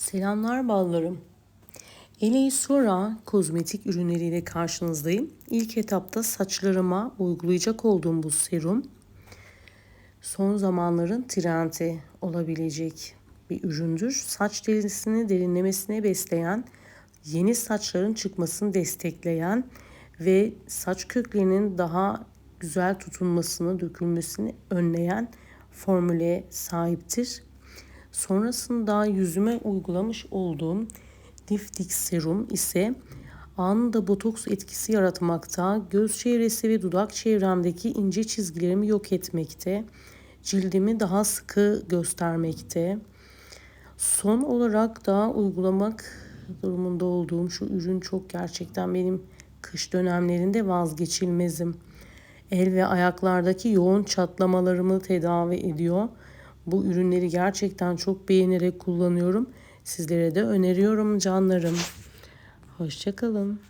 Selamlar ballarım. Elei Sora kozmetik ürünleriyle karşınızdayım. İlk etapta saçlarıma uygulayacak olduğum bu serum son zamanların trendi olabilecek bir üründür. Saç derisini derinlemesine besleyen, yeni saçların çıkmasını destekleyen ve saç köklerinin daha güzel tutunmasını, dökülmesini önleyen formüle sahiptir. Sonrasında yüzüme uygulamış olduğum Diftik serum ise anında botoks etkisi yaratmakta, göz çevresi ve dudak çevremdeki ince çizgilerimi yok etmekte, cildimi daha sıkı göstermekte. Son olarak da uygulamak durumunda olduğum şu ürün çok gerçekten benim kış dönemlerinde vazgeçilmezim. El ve ayaklardaki yoğun çatlamalarımı tedavi ediyor. Bu ürünleri gerçekten çok beğenerek kullanıyorum. Sizlere de öneriyorum canlarım. Hoşçakalın.